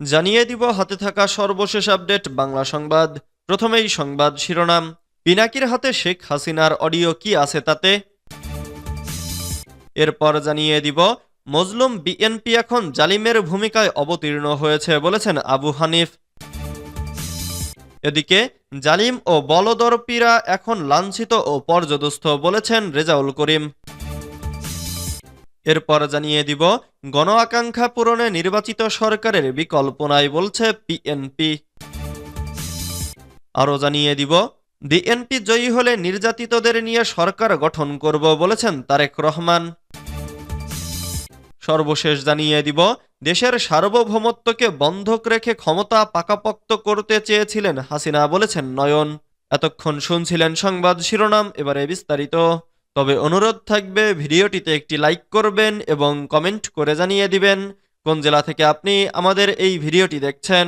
জানিয়ে দিব হাতে থাকা সর্বশেষ আপডেট বাংলা সংবাদ। প্রথমেই সংবাদ শিরোনাম। পিনাকির হাতে শেখ হাসিনার অডিও কি আছে তাতে? এরপর জানিয়ে দিব, মজলুম বিএনপি এখন জালিমের ভূমিকায় অবতীর্ণ হয়েছে বলেছেন আবু হানিফ। এদিকে, জালিম ও বলদর্পীরা এখন লাঞ্ছিত ও পর্যদস্ত বলেছেন রেজাউল করিম। এরপর জানিয়ে দিব গণ আকাঙ্ক্ষা পূরণে নির্বাচিত সরকারের বিকল্প নাই বলছে পিএনপি আরও জানিয়ে দিব, বিএনপি জয়ী হলে নির্যাতিতদের নিয়ে সরকার গঠন করব বলেছেন তারেক রহমান। সর্বশেষ জানিয়ে দিব, দেশের সার্বভৌমত্বকে বন্ধক রেখে ক্ষমতা পাকাপোক্ত করতে চেয়েছিলেন হাসিনা বলেছেন নয়ন। এতক্ষণ শুনছিলেন সংবাদ শিরোনাম, এবারে বিস্তারিত। তবে অনুরোধ থাকবে ভিডিওটিতে একটি লাইক করবেন এবং কমেন্ট করে জানিয়ে দিবেন কোন জেলা থেকে আপনি আমাদের এই ভিডিওটি দেখছেন।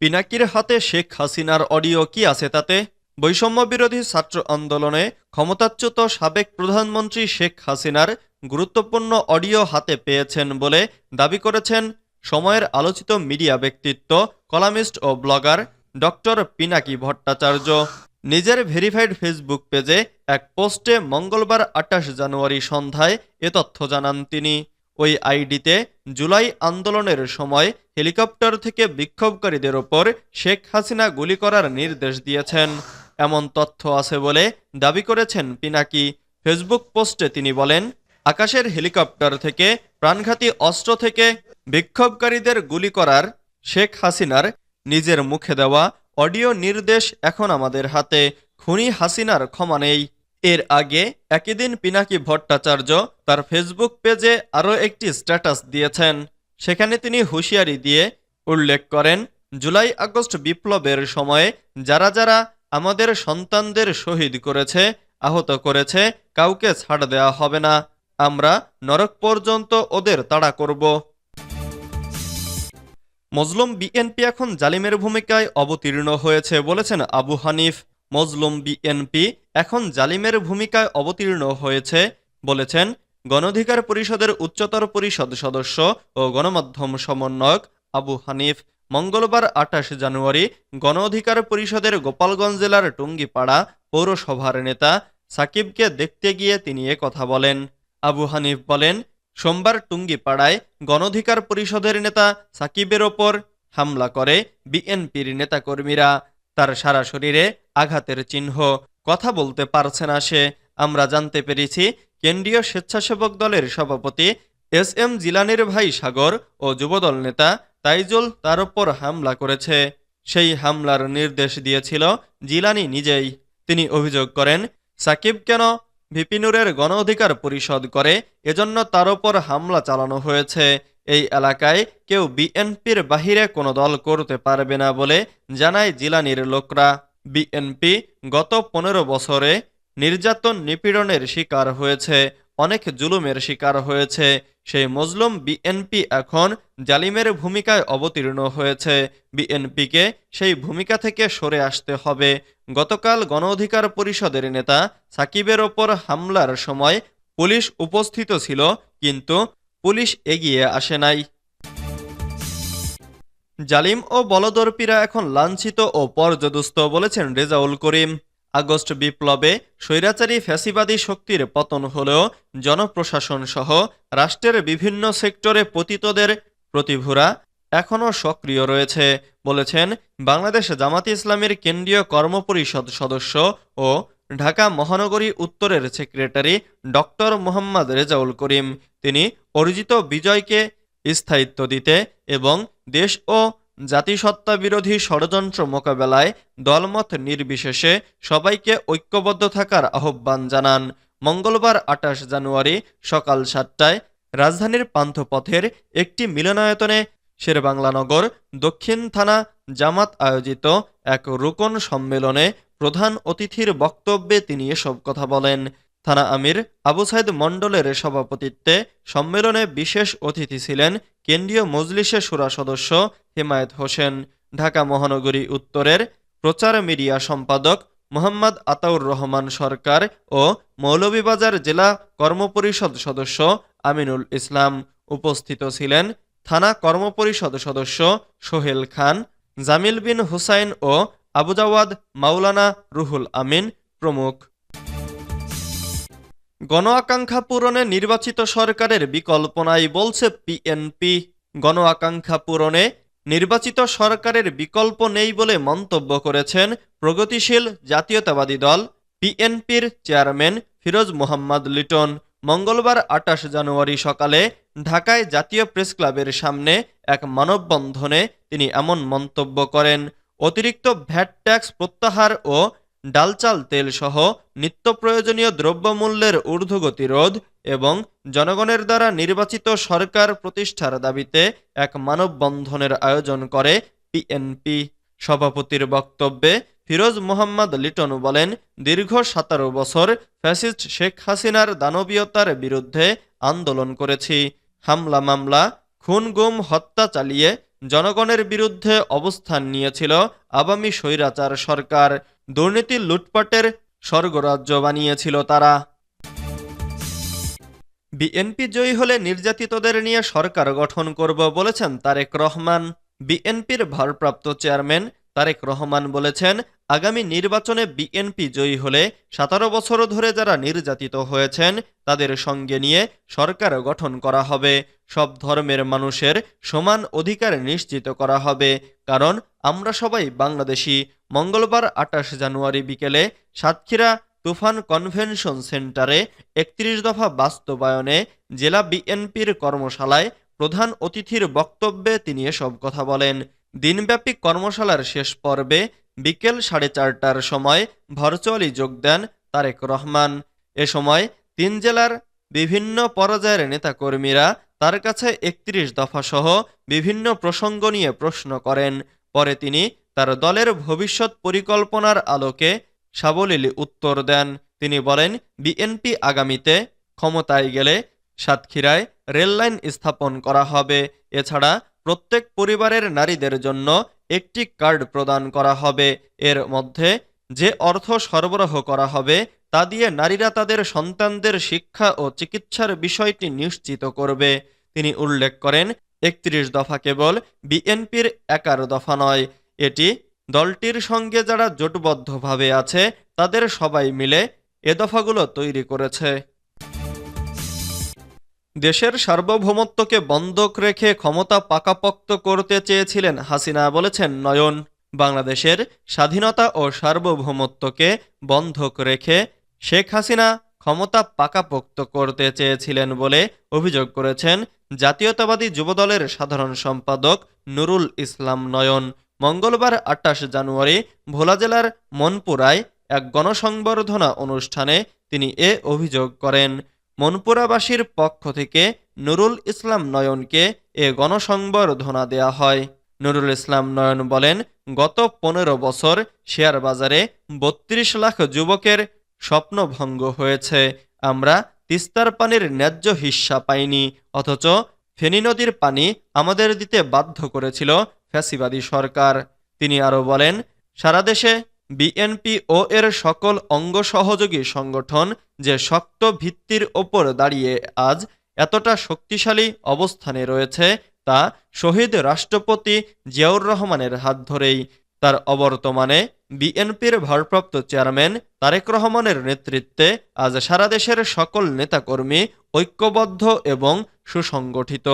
পিনাকির হাতে শেখ হাসিনার অডিও কি আছে তাতে? বৈষম্য বিরোধী ছাত্র আন্দোলনে ক্ষমতাচ্যুত সাবেক প্রধানমন্ত্রী শেখ হাসিনার গুরুত্বপূর্ণ অডিও হাতে পেয়েছেন বলে দাবি করেছেন সময়ের আলোচিত মিডিয়া ব্যক্তিত্ব, কলামিস্ট ও ব্লগার ডক্টর পিনাকি ভট্টাচার্য। নিজের ভেরিফাইড ফেসবুক পেজে এক পোস্টে মঙ্গলবার আটাশ জানুয়ারি সন্ধ্যায় এ তথ্য জানান তিনি। ওই আইডিতে জুলাই আন্দোলনের সময় হেলিকপ্টার থেকে বিক্ষোভকারীদের ওপর শেখ হাসিনা গুলি করার নির্দেশ দিয়েছেন। এমন তথ্য আছে বলে দাবি করেছেন পিনাকি। ফেসবুক পোস্টে তিনি বলেন, আকাশের হেলিকপ্টার থেকে প্রাণঘাতী অস্ত্র থেকে বিক্ষোভকারীদের গুলি করার শেখ হাসিনার নিজের মুখে দেওয়া অডিও নির্দেশ এখন আমাদের হাতে। খুনি হাসিনার ক্ষমা নেই। এর আগে একই দিন পিনাকি ভট্টাচার্য তার ফেসবুক পেজে আরও একটি স্ট্যাটাস দিয়েছেন। সেখানে তিনি হুঁশিয়ারি দিয়ে উল্লেখ করেন, জুলাই আগস্ট বিপ্লবের সময়ে যারা যারা আমাদের সন্তানদের শহীদ করেছে, আহত করেছে, কাউকে ছাড় দেওয়া হবে না। আমরা নরক পর্যন্ত ওদের তাড়া করব। মজলুম বিএনপি এখন জালিমের ভূমিকায় অবতীর্ণ হয়েছে বলেছেন আবু হানিফ। মজলুম বিএনপি এখন জালিমের ভূমিকায় অবতীর্ণ হয়েছে বলেছেন গণঅধিকার পরিষদের উচ্চতর পরিষদ সদস্য ও গণমাধ্যম সমন্বয়ক আবু হানিফ। মঙ্গলবার আঠাশ জানুয়ারি গণ অধিকার পরিষদের গোপালগঞ্জ জেলার টুঙ্গিপাড়া পৌরসভার নেতা সাকিবকে দেখতে গিয়ে তিনি কথা বলেন। আবু হানিফ বলেন সোমবার টুঙ্গিপাড়ায় গণঅধিকার পরিষদের নেতা সাকিবের ওপর হামলা করে বিএনপির নেতাকর্মীরা। তার সারা শরীরে আঘাতের চিহ্ন। কথা বলতে পারছে না সে। আমরা জানতে পেরেছি কেন্দ্রীয় স্বেচ্ছাসেবক দলের সভাপতি এস এম জিলানির ভাই সাগর ও যুবদল নেতা তাইজুল তার ওপর হামলা করেছে। সেই হামলার নির্দেশ দিয়েছিল জিলানি নিজেই। তিনি অভিযোগ করেন, সাকিব কেন ভিপিনুরের গণ অধিকার পরিষদ করে, এজন্য তার ওপর হামলা চালানো হয়েছে। এই এলাকায় কেউ বিএনপির বাহিরে কোনো দল করতে পারবে না বলে জানায় জিলানির লোকরা। বিএনপি গত পনেরো বছরে নির্যাতন নিপীড়নের শিকার হয়েছে। অনেক জুলুমের শিকার হয়েছে। সেই মজলুম বিএনপি এখন জালিমের ভূমিকায় অবতীর্ণ হয়েছে। বিএনপিকে সেই ভূমিকা থেকে সরে আসতে হবে। গতকাল গণ অধিকার পরিষদের নেতা সাকিবের ওপর হামলার সময় পুলিশ উপস্থিত ছিল, কিন্তু পুলিশ এগিয়ে আসে নাই। জালিম ও বলদর্পীরা এখন লাঞ্ছিত ও পর্যদস্ত বলেছেন রেজাউল করিম। আগস্ট বিপ্লবে স্বৈরাচারী ফ্যাসিবাদী শক্তির পতন হলেও জনপ্রশাসন সহ রাষ্ট্রের বিভিন্ন সেক্টরে পতিতদের প্রতিভূরা এখনও সক্রিয় রয়েছে, বলেছেন বাংলাদেশ জামাতে ইসলামের কেন্দ্রীয় কর্মপরিষদ সদস্য ও ঢাকা মহানগরী উত্তরের সেক্রেটারি ডক্টর মোহাম্মদ রেজাউল করিম। তিনি অর্জিত বিজয়কে স্থায়িত্ব দিতে এবং দেশ ও জাতিসত্তা বিরোধী ষড়যন্ত্র মোকাবেলায় দলমত নির্বিশেষে সবাইকে ঐক্যবদ্ধ থাকার আহ্বান জানান। মঙ্গলবার আটাশ জানুয়ারি সকাল সাতটায় রাজধানীর পান্থপথের একটি মিলনায়তনে শেরবাংলানগর দক্ষিণ থানা জামাত আয়োজিত এক রুকন সম্মেলনে প্রধান অতিথির বক্তব্যে তিনি এসব কথা বলেন। থানা আমির আবু সাইদ মণ্ডলের সভাপতিত্বে সম্মেলনে বিশেষ অতিথি ছিলেন কেন্দ্রীয় মজলিসে সুরা সদস্য হিমায়ত হোসেন, ঢাকা মহানগরী উত্তরের প্রচার মিডিয়া সম্পাদক মোহাম্মদ আতাউর রহমান সরকার ও মৌলভীবাজার জেলা কর্মপরিষদ সদস্য আমিনুল ইসলাম উপস্থিত ছিলেন। থানা কর্মপরিষদ সদস্য সোহেল খান, জামিল বিন হুসাইন ও আবুজাওয়াদ মাওলানা রুহুল আমিন প্রমুখ। গণ আকাঙ্ক্ষা পূরণে নির্বাচিত সরকারের বিকল্প নাই বলছে পিএনপি। গণ আকাঙ্ক্ষা পূরণে নির্বাচিত সরকারের বিকল্প নেই বলে মন্তব্য করেছেন প্রগতিশীল জাতীয়তাবাদী দল পিএনপির চেয়ারম্যান ফিরোজ মোহাম্মদ লিটন। মঙ্গলবার আটাশ জানুয়ারি সকালে ঢাকায় জাতীয় প্রেস ক্লাবের সামনে এক মানববন্ধনে তিনি এমন মন্তব্য করেন, অতিরিক্ত ভ্যাট ট্যাক্স প্রত্যাহার ও ডালচাল তেল সহ নিত্য প্রয়োজনীয় দ্রব্যমূল্যের ঊর্ধ্বগতি রোধ এবং জনগণের দ্বারা নির্বাচিত সরকার প্রতিষ্ঠার দাবিতে এক মানববন্ধনের আয়োজন করে পিএনপি সভাপতির বক্তব্যে ফিরোজ মোহাম্মদ লিটন বলেন, দীর্ঘ সতেরো বছর ফ্যাসিস্ট শেখ হাসিনার দানবীয়তার বিরুদ্ধে আন্দোলন করেছি। হামলা মামলা, খুন গুম, হত্যা চালিয়ে জনগণের বিরুদ্ধে অবস্থান নিয়েছিল আওয়ামী স্বৈরাচার সরকার। দুর্নীতি লুটপাটের স্বর্গরাজ্য বানিয়েছিল তারা। বিএনপি জয়ী হলে নির্যাতিতদের নিয়ে সরকার গঠন করব বলেছেন তারেক রহমান। বিএনপির ভারপ্রাপ্ত চেয়ারম্যান তারেক রহমান বলেছেন আগামী নির্বাচনে বিএনপি জয়ী হলে সতেরো বছর ধরে যারা নির্যাতিত হয়েছেন, তাদের সঙ্গে নিয়ে সরকার গঠন করা হবে। সব ধর্মের মানুষের সমান অধিকার নিশ্চিত করা হবে। কারণ আমরা সবাই বাংলাদেশি। মঙ্গলবার আটাশ জানুয়ারি বিকেলে সাতক্ষীরা তুফান কনভেনশন সেন্টারে একত্রিশ দফা বাস্তবায়নে জেলা বিএনপির কর্মশালায় প্রধান অতিথির বক্তব্যে তিনি এসব কথা বলেন। দিনব্যাপী কর্মশালার শেষ পর্বে বিকেল সাড়ে চারটার সময় ভার্চুয়ালি যোগ দেন তারেক রহমান। এ সময় তিন জেলার বিভিন্ন পর্যায়ের নেতাকর্মীরা তার কাছে একত্রিশ দফা সহ বিভিন্ন প্রসঙ্গ নিয়ে প্রশ্ন করেন। পরে তিনি তার দলের ভবিষ্যৎ পরিকল্পনার আলোকে সাবলীল উত্তর দেন। তিনি বলেন, বিএনপি আগামীতে ক্ষমতায় গেলে সাতক্ষীরায় রেললাইন স্থাপন করা হবে। এছাড়া প্রত্যেক পরিবারের নারীদের জন্য একটি কার্ড প্রদান করা হবে। এর মধ্যে যে অর্থ সরবরাহ করা হবে, তা দিয়ে নারীরা তাদের সন্তানদের শিক্ষা ও চিকিৎসার বিষয়টি নিশ্চিত করবে। তিনি উল্লেখ করেন, একত্রিশ দফা কেবল বিএনপির একার দফা নয়। এটি দলটির সঙ্গে যারা জোটবদ্ধভাবে আছে, তাদের সবাই মিলে এ দফাগুলো তৈরি করেছে। দেশের সার্বভৌমত্বকে বন্ধক রেখে ক্ষমতা পাকাপোক্ত করতে চেয়েছিলেন হাসিনা বলেছেন, নয়ন, বাংলাদেশের স্বাধীনতা ও সার্বভৌমত্বকে বন্ধক রেখে শেখ হাসিনা ক্ষমতা পাকাপোক্ত করতে চেয়েছিলেন বলে অভিযোগ করেছেন জাতীয়তাবাদী যুবদলের সাধারণ সম্পাদক নুরুল ইসলাম নয়ন। মঙ্গলবার আটাশ জানুয়ারি ভোলা জেলার মনপুরায় এক গণসংবর্ধনা অনুষ্ঠানে তিনি এ অভিযোগ করেন। মনপুরাবাসীর পক্ষ থেকে নুরুল ইসলাম নয়নকে এ গণসংবর্ধনা দেয়া হয়। নুরুল ইসলাম নয়ন বলেন, গত পনেরো বছর শেয়ার বাজারে বত্রিশ লাখ যুবকের স্বপ্নভঙ্গ হয়েছে। আমরা তিস্তার পানির ন্যায্য হিস্সা পাইনি, অথচ ফেনী নদীর পানি আমাদের দিতে বাধ্য করেছিল ফ্যাসিবাদী সরকার। তিনি আরও বলেন, সারা দেশে বিএনপি ও এর সকল অঙ্গ সহযোগী সংগঠন যে শক্ত ভিত্তির ওপর দাঁড়িয়ে আজ এতটা শক্তিশালী অবস্থানে রয়েছে তা শহীদ রাষ্ট্রপতি জিয়াউর রহমানের হাত ধরেই। তার অবর্তমানে বিএনপির ভারপ্রাপ্ত চেয়ারম্যান তারেক রহমানের নেতৃত্বে আজ সারা দেশের সকল নেতাকর্মী ঐক্যবদ্ধ এবং সুসংগঠিত।